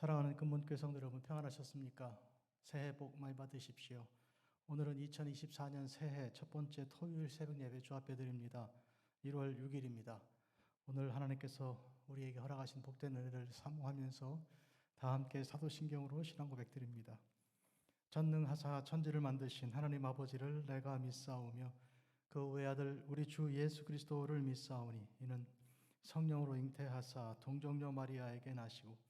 사랑하는 근문교회 성도 여러분 평안하셨습니까? 새해 복 많이 받으십시오. 오늘은 2024년 새해 첫 번째 토요일 새벽 예배 주합해 드립니다. 1월 6일입니다. 오늘 하나님께서 우리에게 허락하신 복된 은혜를 사모하면서 다 함께 사도신경으로 신앙 고백 드립니다. 전능하사 천지를 만드신 하나님 아버지를 내가 믿사오며 그 외아들 우리 주 예수 그리스도를 믿사오니 이는 성령으로 잉태하사 동정녀 마리아에게 나시고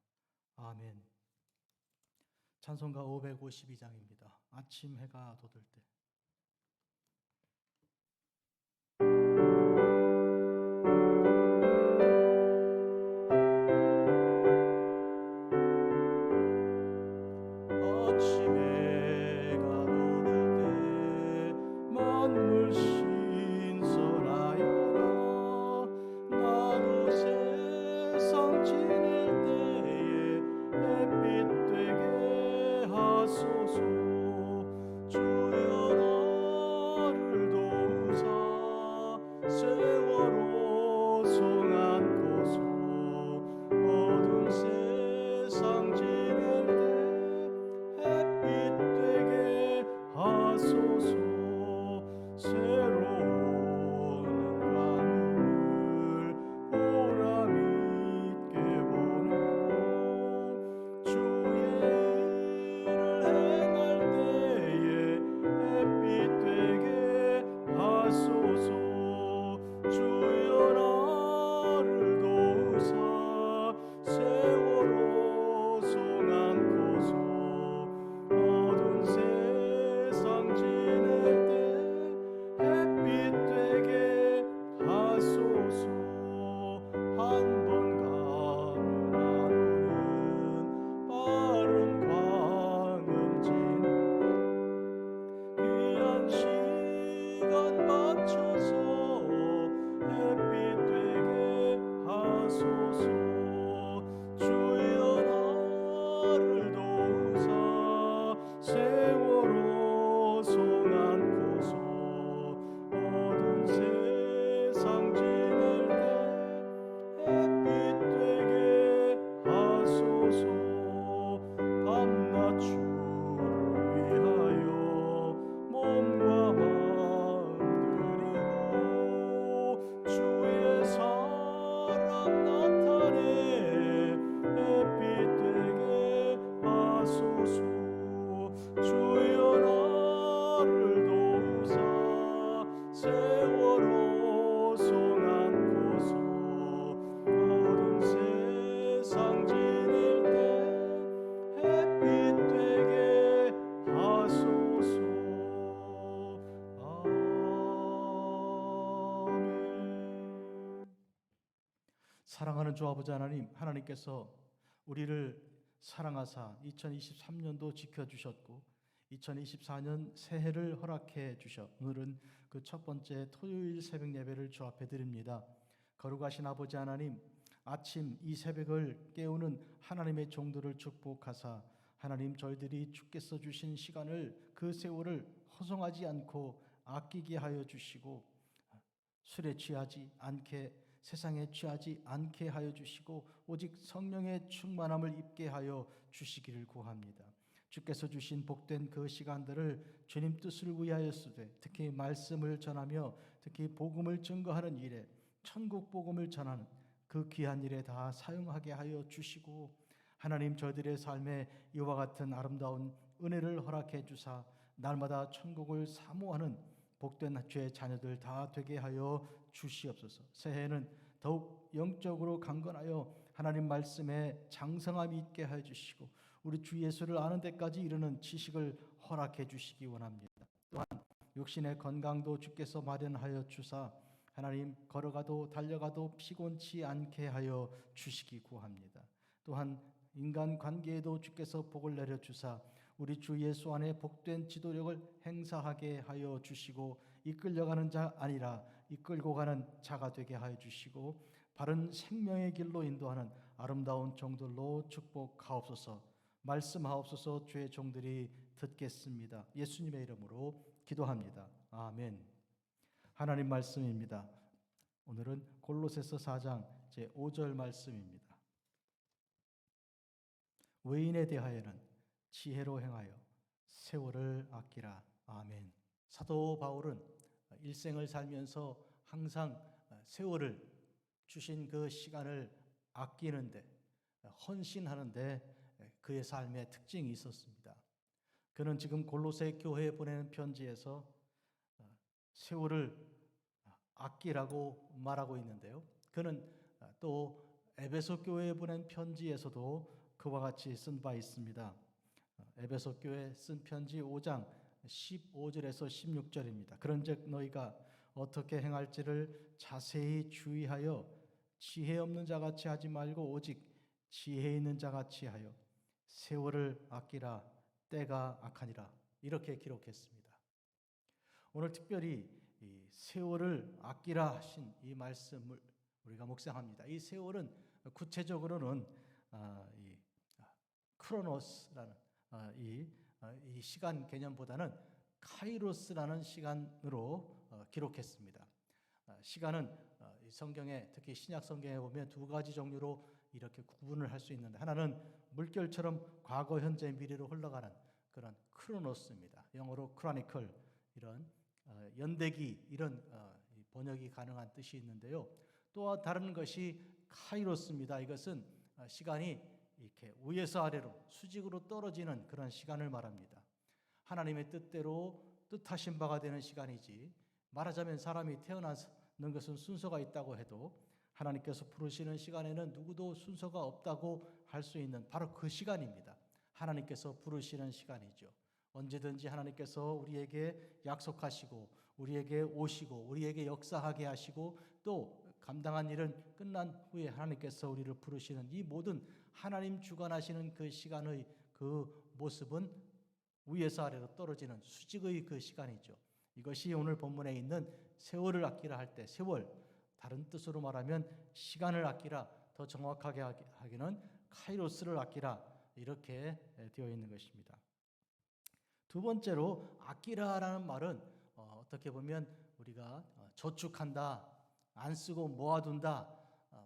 아멘. 찬송가 552장입니다. 아침 해가 돋을 때. 주 아버지 하나님 하나님께서 우리를 사랑하사 2023년도 지켜주셨고 2024년 새해를 허락해 주셔 오늘은 그 첫 번째 토요일 새벽 예배를 주 앞에 드립니다. 거룩하신 아버지 하나님 아침 이 새벽을 깨우는 하나님의 종들을 축복하사 하나님 저희들이 주께서 주신 시간을 그 세월을 허송하지 않고 아끼게 하여 주시고 술에 취하지 않게 세상에 취하지 않게 하여 주시고 오직 성령의 충만함을 입게 하여 주시기를 구합니다. 주께서 주신 복된 그 시간들을 주님 뜻을 위하였으되 특히 말씀을 전하며 특히 복음을 증거하는 일에 천국 복음을 전하는 그 귀한 일에 다 사용하게 하여 주시고 하나님 저희들의 삶에 이와 같은 아름다운 은혜를 허락해 주사 날마다 천국을 사모하는 복된 죄의 자녀들 다 되게 하여 주시옵소서. 새해에는 더욱 영적으로 강건하여 하나님 말씀에 장성함이 있게 하여 주시고 우리 주 예수를 아는 데까지 이르는 지식을 허락해 주시기 원합니다. 또한 육신의 건강도 주께서 마련하여 주사 하나님 걸어가도 달려가도 피곤치 않게 하여 주시기 구합니다. 또한 인간 관계에도 주께서 복을 내려 주사 우리 주 예수 안에 복된 지도력을 행사하게 하여 주시고 이끌려가는 자 아니라 이끌고 가는 자가 되게 하여 주시고 바른 생명의 길로 인도하는 아름다운 종들로 축복하옵소서 말씀하옵소서 주의 종들이 듣겠습니다. 예수님의 이름으로 기도합니다. 아멘. 하나님 말씀입니다. 오늘은 골로새서 4장 제 5절 말씀입니다. 외인에 대하여는 지혜로 행하여 세월을 아끼라. 아멘. 사도 바울은 일생을 살면서 항상 세월을 주신 그 시간을 아끼는데 헌신하는데 그의 삶의 특징이 있었습니다. 그는 지금 골로새 교회에 보내는 편지에서 세월을 아끼라고 말하고 있는데요. 그는 또 에베소 교회에 보낸 편지에서도 그와 같이 쓴 바 있습니다. 에베소 교회 쓴 편지 5장 15절에서 16절입니다. 그런즉 너희가 어떻게 행할지를 자세히 주의하여 지혜 없는 자같이 하지 말고 오직 지혜 있는 자같이 하여 세월을 아끼라 때가 악하니라 이렇게 기록했습니다. 오늘 특별히 이 세월을 아끼라 하신 이 말씀을 우리가 묵상합니다. 이 세월은 구체적으로는 아, 이 크로노스라는 아, 이, 아, 이 시간 개념보다는 카이로스라는 시간으로 어, 기록했습니다. 시간은 어, 성경에 특히 신약 성경에 보면 두 가지 종류로 이렇게 구분을 할 수 있는데 하나는 물결처럼 과거, 현재, 미래로 흘러가는 그런 크로노스입니다. 영어로 크로니클 이런 어, 연대기 이런 번역이 가능한 뜻이 있는데요. 또 다른 것이 카이로스입니다. 이것은 시간이 이렇게 위에서 아래로 수직으로 떨어지는 그런 시간을 말합니다. 하나님의 뜻대로 뜻하신 바가 되는 시간이지 말하자면 사람이 태어나는 것은 순서가 있다고 해도 하나님께서 부르시는 시간에는 누구도 순서가 없다고 할 수 있는 바로 그 시간입니다. 하나님께서 부르시는 시간이죠. 언제든지 하나님께서 우리에게 약속하시고 우리에게 오시고 우리에게 역사하게 하시고 또 감당한 일은 끝난 후에 하나님께서 우리를 부르시는 이 모든 하나님 주관하시는 그 시간의 그 모습은 위에서 아래로 떨어지는 수직의 그 시간이죠. 이것이 오늘 본문에 있는 세월을 아끼라 할 때 세월 다른 뜻으로 말하면 시간을 아끼라 더 정확하게 하기는 카이로스를 아끼라 이렇게 되어 있는 것입니다. 두 번째로 아끼라라는 말은 어, 떻게 보면 우리가 어, 저축한다, 안 쓰고 모아둔다 어,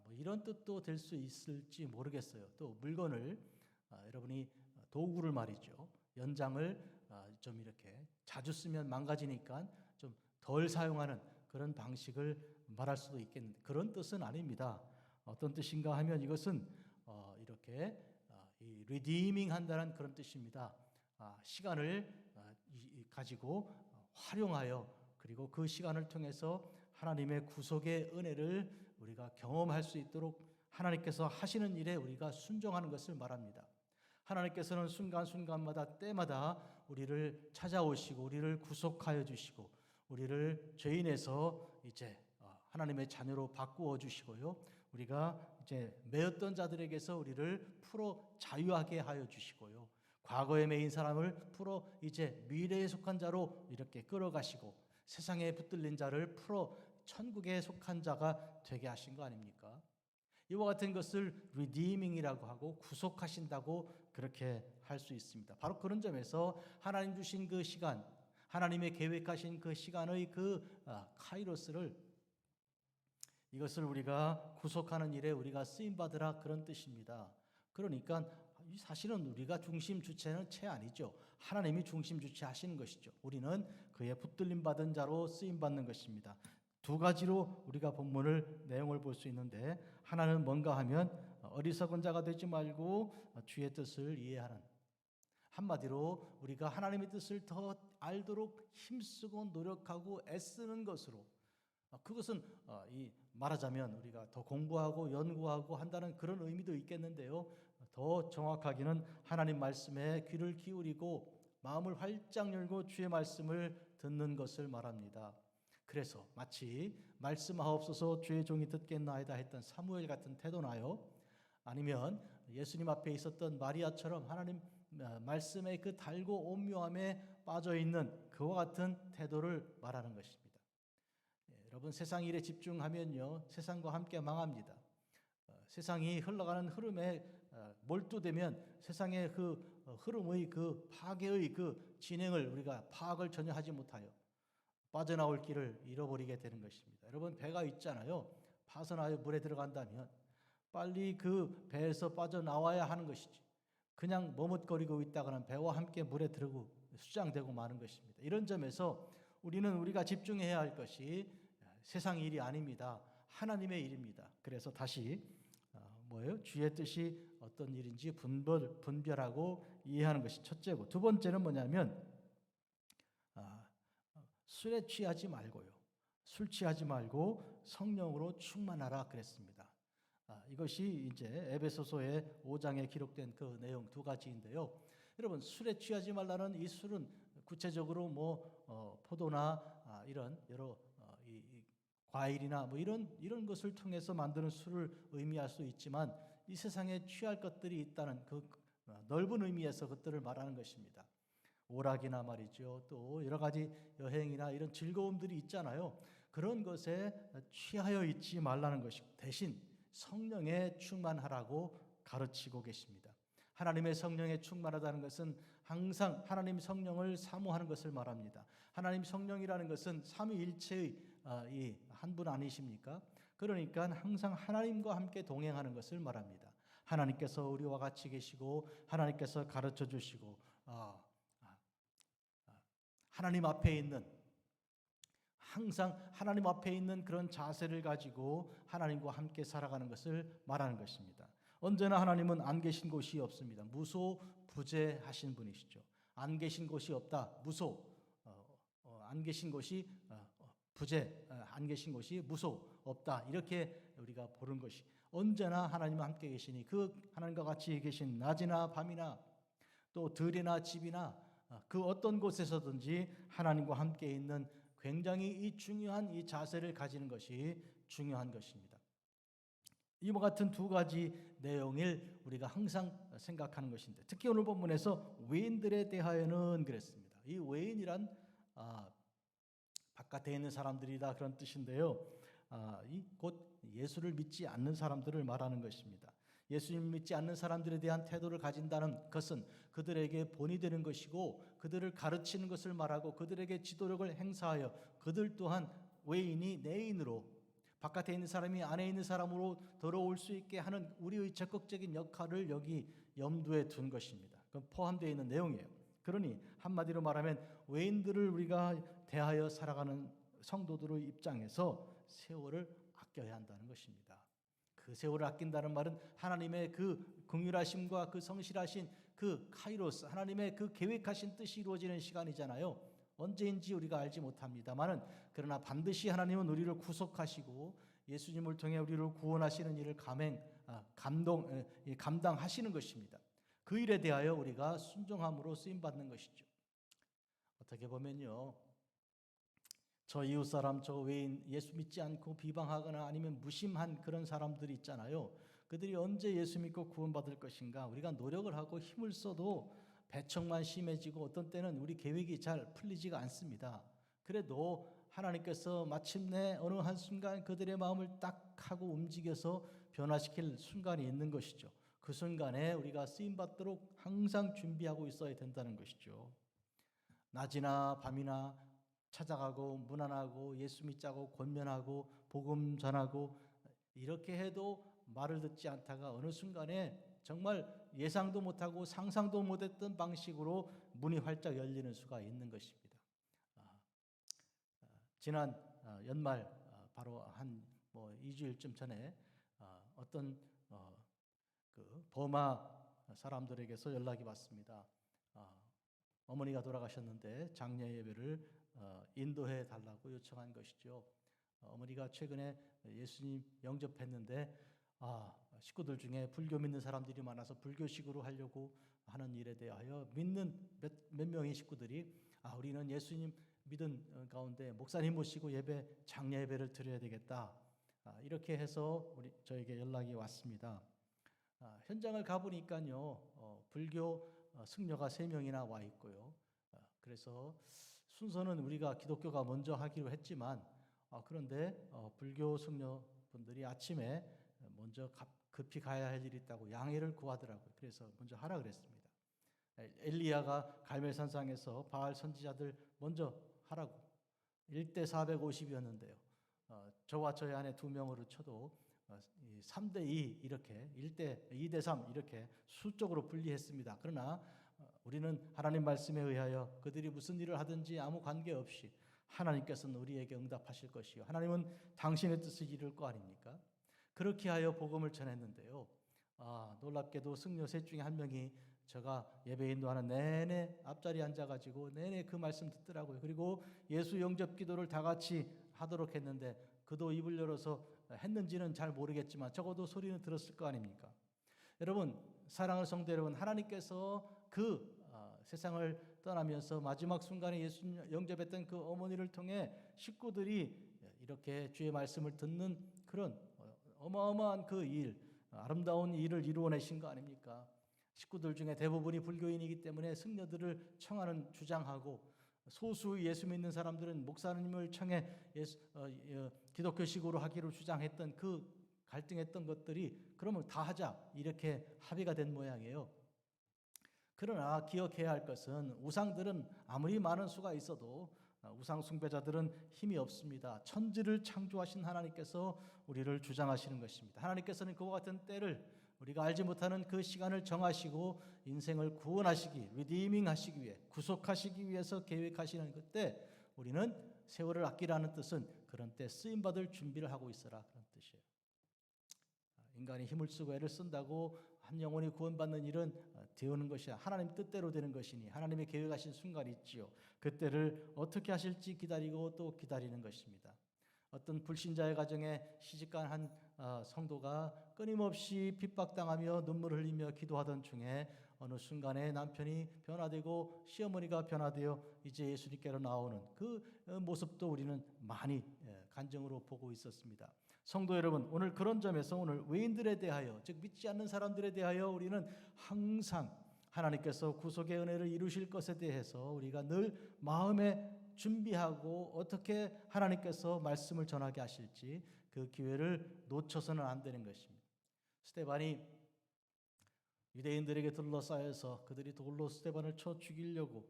뭐 이런 뜻도 될 수 있을지 모르겠어요. 또 물건을 어, 여러분이 도구를 말이죠. 연장을 어, 좀 이렇게 자주 쓰면 망가지니까 좀 덜 사용하는 그런 방식을 말할 수도 있겠는데 그런 뜻은 아닙니다. 어떤 뜻인가 하면 이것은 어, 이렇게 어, 이 redeeming 한다는 그런 뜻입니다. 아, 시간을 가지고 활용하여 그리고 그 시간을 통해서 하나님의 구속의 은혜를 우리가 경험할 수 있도록 하나님께서 하시는 일에 우리가 순종하는 것을 말합니다. 하나님께서는 순간순간마다 때마다 우리를 찾아오시고 우리를 구속하여 주시고 우리를 죄인에서 이제 어, 하나님의 자녀로 바꾸어 주시고요. 우리가 이제 매였던 자들에게서 우리를 풀어 자유하게 하여 주시고요. 과거에 매인 사람을 풀어 이제 미래에 속한 자로 이렇게 끌어가시고 세상에 붙들린 자를 풀어 천국에 속한 자가 되게 하신 거 아닙니까? 이와 같은 것을 redeeming이라고 하고 구속하신다고 그렇게 할 수 있습니다. 바로 그런 점에서 하나님 주신 그 시간, 하나님의 계획하신 그 시간의 그 아, 카이로스를 이것을 우리가 구속하는 일에 우리가 쓰임 받으라 그런 뜻입니다. 그러니까 사실은 우리가 중심 주체는 채 아니죠. 하나님이 중심 주체 하시는 것이죠. 우리는 그의 붙들림 받은 자로 쓰임 받는 것입니다. 두 가지로 우리가 본문을 내용을 볼 수 있는데 하나는 뭔가 하면 어리석은 자가 되지 말고 주의 뜻을 이해하는 한마디로 우리가 하나님의 뜻을 더 알도록 힘쓰고 노력하고 애쓰는 것으로 그것은 이 말하자면 우리가 더 공부하고 연구하고 한다는 그런 의미도 있겠는데요. 더 정확하게는 하나님 말씀에 귀를 기울이고 마음을 활짝 열고 주의 말씀을 듣는 것을 말합니다. 그래서 마치 말씀하옵소서 주의 종이 듣겠나이다 했던 사무엘 같은 태도나요? 아니면 예수님 앞에 있었던 마리아처럼 하나님 어, 말씀의 그 달고 오묘함에 빠져 있는 그와 같은 태도를 말하는 것입니다. 예, 여러분 세상 일에 집중하면요 세상과 함께 망합니다. 어, 세상이 흘러가는 흐름에 어, 몰두되면 세상의 그 어, 흐름의 그 파괴의 그 진행을 우리가 파악을 전혀 하지 못하여 빠져나올 길을 잃어버리게 되는 것입니다. 여러분 배가 있잖아요. 파선하여 물에 들어간다면 빨리 그 배에서 빠져나와야 하는 것이지. 그냥 머뭇거리고 있다가는 배와 함께 물에 들고 수장되고 마는 것입니다. 이런 점에서 우리는 우리가 집중해야 할 것이 세상 일이 아닙니다. 하나님의 일입니다. 그래서 다시 어, 뭐예요? 주의 뜻이 어떤 일인지 분별 분별하고 이해하는 것이 첫째고 두 번째는 뭐냐면 아, 어, 술에 취하지 말고요. 술 취하지 말고 성령으로 충만하라 그랬습니다. 아, 이것이 이제 에베소서의 5장에 기록된 그 내용 두 가지인데요. 여러분 술에 취하지 말라는 이 술은 구체적으로 뭐 어, 포도나 아, 이런 여러 어, 이, 이 과일이나 뭐 이런 이런 것을 통해서 만드는 술을 의미할 수 있지만 이 세상에 취할 것들이 있다는 그 어, 넓은 의미에서 그것들을 말하는 것입니다. 오락이나 말이죠. 또 여러 가지 여행이나 이런 즐거움들이 있잖아요. 그런 것에 취하여 있지 말라는 것이고 대신 성령에 충만하라고 가르치고 계십니다. 하나님의 성령에 충만하다는 것은 항상 하나님 성령을 사모하는 것을 말합니다. 하나님 성령이라는 것은 삼위일체의 아, 이한 분 아니십니까? 그러니까 항상 하나님과 함께 동행하는 것을 말합니다. 하나님께서 우리와 같이 계시고 하나님께서 가르쳐 주시고 아, 하나님 앞에 있는 항상 하나님 앞에 있는 그런 자세를 가지고 하나님과 함께 살아가는 것을 말하는 것입니다. 언제나 하나님은 안 계신 곳이 없습니다. 무소 부재하신 분이시죠. 안 계신 곳이 없다. 무소 어, 어, 안 계신 곳이 어, 어 부재 어, 안 계신 곳이 무소 없다. 이렇게 우리가 보는 것이 언제나 하나님 함께 계시니 그 하나님과 같이 계신 낮이나 밤이나 또 들이나 집이나 어, 그 어떤 곳에서든지 하나님과 함께 있는 굉장히 이 중요한 이 자세를 가지는 것이 중요한 것입니다. 이와 같은 두 가지 내용을 우리가 항상 생각하는 것인데 특히 오늘 본문에서 외인들에 대하여는 그랬습니다. 이 외인이란 아, 바깥에 있는 사람들이다 그런 뜻인데요. 아, 이 곧 예수를 믿지 않는 사람들을 말하는 것입니다. 예수님 믿지 않는 사람들에 대한 태도를 가진다는 것은 그들에게 본이 되는 것이고 그들을 가르치는 것을 말하고 그들에게 지도력을 행사하여 그들 또한 외인이 내인으로 바깥에 있는 사람이 안에 있는 사람으로 들어올 수 있게 하는 우리의 적극적인 역할을 여기 염두에 둔 것입니다. 그 포함되어 있는 내용이에요. 그러니 한마디로 말하면 외인들을 우리가 대하여 살아가는 성도들의 입장에서 세월을 아껴야 한다는 것입니다. 그 세월을 아낀다는 말은 하나님의 그 긍휼하심과 그 성실하신 그 카이로스 하나님의 그 계획하신 뜻이 이루어지는 시간이잖아요. 언제인지 우리가 알지 못합니다만은 그러나 반드시 하나님은 우리를 구속하시고 예수님을 통해 우리를 구원하시는 일을 감행 아, 감동 감당하시는 것입니다. 그 일에 대하여 우리가 순종함으로 쓰임 받는 것이죠. 어떻게 보면요. 저 이웃 사람, 저 외인 예수 믿지 않고 비방하거나 아니면 무심한 그런 사람들이 있잖아요. 그들이 언제 예수 믿고 구원받을 것인가? 우리가 노력을 하고 힘을 써도 배척만 심해지고 어떤 때는 우리 계획이 잘 풀리지가 않습니다. 그래도 하나님께서 마침내 어느 한 순간 그들의 마음을 딱 하고 움직여서 변화시킬 순간이 있는 것이죠. 그 순간에 우리가 쓰임 받도록 항상 준비하고 있어야 된다는 것이죠. 낮이나 밤이나 찾아가고 무난하고 예수 믿자고 권면하고 복음 전하고 이렇게 해도 말을 듣지 않다가 어느 순간에 정말 예상도 못하고 상상도 못했던 방식으로 문이 활짝 열리는 수가 있는 것입니다. 아, 아, 지난 아, 연말 아, 바로 한 뭐 2주일쯤 전에 아, 어떤 어, 그 버마 사람들에게서 연락이 왔습니다. 아, 어머니가 돌아가셨는데 장례 예배를 어, 인도해 달라고 요청한 것이죠. 어, 어머니가 최근에 예수님 영접했는데 아, 식구들 중에 불교 믿는 사람들이 많아서 불교식으로 하려고 하는 일에 대하여 믿는 몇, 몇 명의 식구들이 아, 우리는 예수님 믿은 가운데 목사님 모시고 예배 장례 예배를 드려야 되겠다. 아, 이렇게 해서 우리 저에게 연락이 왔습니다. 아, 현장을 가보니까요, 어, 불교 어, 승려가 세 명이나 와 있고요. 아, 그래서 순서는 우리가 기독교가 먼저 하기로 했지만, 아, 그런데 어, 불교 승려분들이 아침에 먼저 갑- 급히 가야 할 일이 있다고 양해를 구하더라고요. 그래서 먼저 하라 그랬습니다. 엘리야가 갈멜산상에서 바알 선지자들 먼저 하라고 1대 450이었는데요. 어, 저와 저희 안에 두 명으로 쳐도 어, 3대 2 이렇게 1대 2대 3 이렇게 수적으로 분리했습니다. 그러나 어, 우리는 하나님 말씀에 의하여 그들이 무슨 일을 하든지 아무 관계 없이 하나님께서는 우리에게 응답하실 것이요 하나님은 당신의 뜻을 이룰 거 아닙니까? 그렇게 하여 복음을 전했는데요. 아, 놀랍게도 승려 셋 중에 한 명이 제가 예배 인도하는 내내 앞자리에 앉아가지고 내내 그 말씀 듣더라고요. 그리고 예수 영접 기도를 다 같이 하도록 했는데 그도 입을 열어서 했는지는 잘 모르겠지만 적어도 소리는 들었을 거 아닙니까? 여러분 사랑하는 성도 여러분 하나님께서 그 어, 세상을 떠나면서 마지막 순간에 예수 영접했던 그 어머니를 통해 식구들이 이렇게 주의 말씀을 듣는 그런 어, 어마어마한 그 일, 아름다운 일을 이루어내신 거 아닙니까? 식구들 중에 대부분이 불교인이기 때문에 승려들을 청하는 주장하고 소수 예수 믿는 사람들은 목사님을 청해 예수, 어, 어, 기독교식으로 하기로 주장했던 그 갈등했던 것들이 그러면 다 하자 이렇게 합의가 된 모양이에요. 그러나 기억해야 할 것은 우상들은 아무리 많은 수가 있어도 어, 우상 숭배자들은 힘이 없습니다. 천지를 창조하신 하나님께서 우리를 주장하시는 것입니다. 하나님께서는 그와 같은 때를 우리가 알지 못하는 그 시간을 정하시고 인생을 구원하시기, 리디밍 하시기 위해, 구속하시기 위해서 계획하시는 그때 우리는 세월을 아끼라는 뜻은 그런 때 쓰임 받을 준비를 하고 있어라 그런 뜻이에요. 인간이 힘을 쓰고 애를 쓴다고 한 영혼이 구원받는 일은 되오는 것이 하나님 뜻대로 되는 것이니 하나님의 계획하신 순간이 있지요. 그때를 어떻게 하실지 기다리고 또 기다리는 것입니다. 어떤 불신자의 가정에 시집간 한 어, 성도가 끊임없이 핍박당하며 눈물을 흘리며 기도하던 중에 어느 순간에 남편이 변화되고 시어머니가 변화되어 이제 예수님께로 나오는 그 어, 모습도 우리는 많이 예, 간증으로 보고 있었습니다. 성도 여러분, 오늘 그런 점에서 오늘 외인들에 대하여 즉 믿지 않는 사람들에 대하여 우리는 항상 하나님께서 구속의 은혜를 이루실 것에 대해서 우리가 늘 마음에 준비하고 어떻게 하나님께서 말씀을 전하게 하실지 그 기회를 놓쳐서는 안 되는 것입니다. 스테반이 유대인들에게 둘러싸여서 그들이 돌로 스테반을 쳐 죽이려고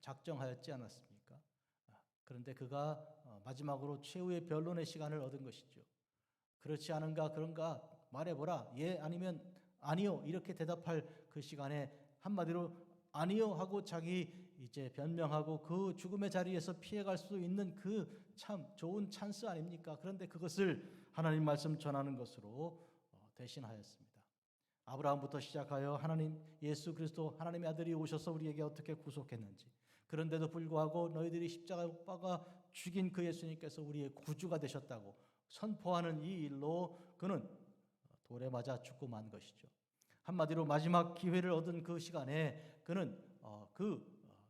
작정하였지 않았습니까? 아, 그런데 그가 어, 마지막으로 최후의 변론의 시간을 얻은 것이죠. 그렇지 않은가 그런가 말해보라. 예 아니면 아니요 이렇게 대답할 그 시간에 한마디로 아니요 하고 자기 이제 변명하고 그 죽음의 자리에서 피해갈 수 있는 그 참 좋은 찬스 아닙니까? 그런데 그것을 하나님 말씀 전하는 것으로 어, 대신하였습니다. 아브라함부터 시작하여 하나님 예수 그리스도 하나님의 아들이 오셔서 우리에게 어떻게 구속했는지 그런데도 불구하고 너희들이 못 박아 죽인 그 예수님께서 우리의 구주가 되셨다고 선포하는 이 일로 그는 돌에 맞아 죽고 만 것이죠. 한마디로 마지막 기회를 얻은 그 시간에 그는 어, 그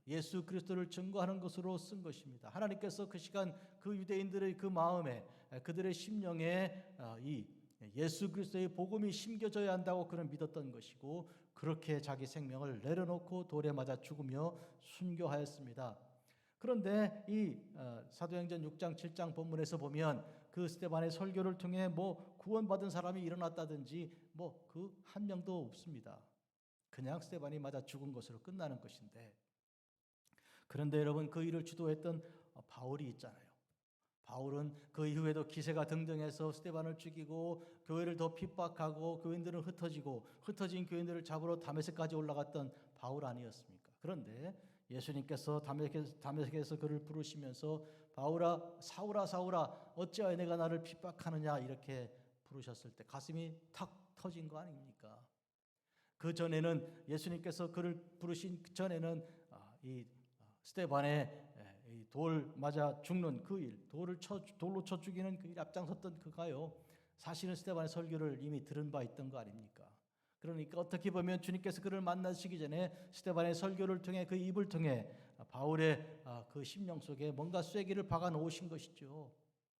예수 그리스도를 증거하는 것으로 쓴 것입니다. 하나님께서 그 시간 그 유대인들의 그 마음에 그들의 심령에 어, 이 예수 그리스도의 복음이 심겨져야 한다고 그는 믿었던 것이고 그렇게 자기 생명을 내려놓고 돌에 맞아 죽으며 순교하였습니다. 그런데 이 어, 사도행전 6장 7장 본문에서 보면 그 스테반의 설교를 통해 뭐 구원받은 사람이 일어났다든지 뭐 그 한 명도 없습니다. 그냥 스테반이 맞아 죽은 것으로 끝나는 것인데 그런데 여러분 그 일을 주도했던 어, 바울이 있잖아요. 바울은 그 이후에도 기세가 등등해서 스테반을 죽이고 교회를 더 핍박하고 교인들은 흩어지고 흩어진 교인들을 잡으러 다메섹까지 올라갔던 바울 아니었습니까? 그런데 예수님께서 다메섹에서 그를 부르시면서 바울아 사울아 사울아 어찌하여 내가 나를 핍박하느냐 이렇게 부르셨을 때 가슴이 탁 터진 거 아닙니까? 그 전에는 예수님께서 그를 부르신 전에는 아, 이 스테반의 돌 맞아 죽는 그 일, 돌을 쳐 돌로 쳐 죽이는 그 일 앞장섰던 그가요. 사실은 스테반의 설교를 이미 들은 바 있던 거 아닙니까? 그러니까 어떻게 보면 주님께서 그를 만나시기 전에 스테반의 설교를 통해 그 입을 통해 바울의 아, 그 심령 속에 뭔가 쐐기를 박아 놓으신 것이죠.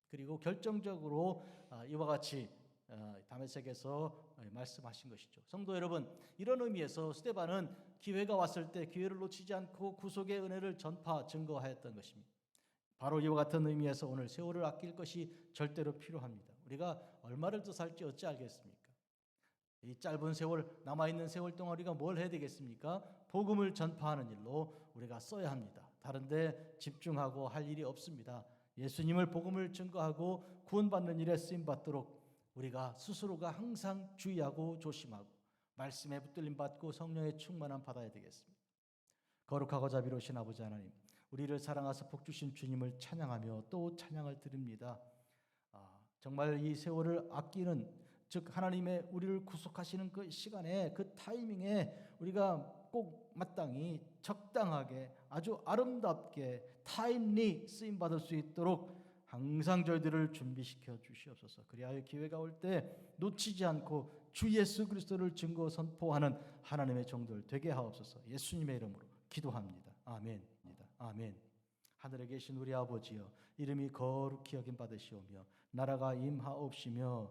그리고 결정적으로 아, 이와 같이 어, 다메섹에서 어, 말씀하신 것이죠. 성도 여러분, 이런 의미에서 스테반은 기회가 왔을 때 기회를 놓치지 않고 구속의 은혜를 전파 증거하였던 것입니다. 바로 이와 같은 의미에서 오늘 세월을 아낄 것이 절대로 필요합니다. 우리가 얼마를 더 살지 어찌 알겠습니까? 이 짧은 세월 남아 있는 세월 동안 우리가 뭘 해야 되겠습니까? 복음을 전파하는 일로 우리가 써야 합니다. 다른데 집중하고 할 일이 없습니다. 예수님을 복음을 증거하고 구원받는 일에 쓰임 받도록 우리가 스스로가 항상 주의하고 조심하고 말씀에 붙들림 받고 성령의 충만함 받아야 되겠습니다. 거룩하고 자비로우신 아버지 하나님, 우리를 사랑하사 복 주신 주님을 찬양하며 또 찬양을 드립니다. 아, 정말 이 세월을 아끼는 즉 하나님의 우리를 구속하시는 그 시간에 그 타이밍에 우리가 꼭 마땅히 적당하게 아주 아름답게 타임리 쓰임 받을 수 있도록 항상 저희들을 준비시켜 주시옵소서. 그리하여 기회가 올 때 놓치지 않고 주 예수 그리스도를 증거 선포하는 하나님의 종들 되게 하옵소서. 예수님의 이름으로 기도합니다. 아멘. 아멘. 하늘에 계신 우리 아버지여 이름이 거룩히 여김 받으시오며 나라가 임하옵시며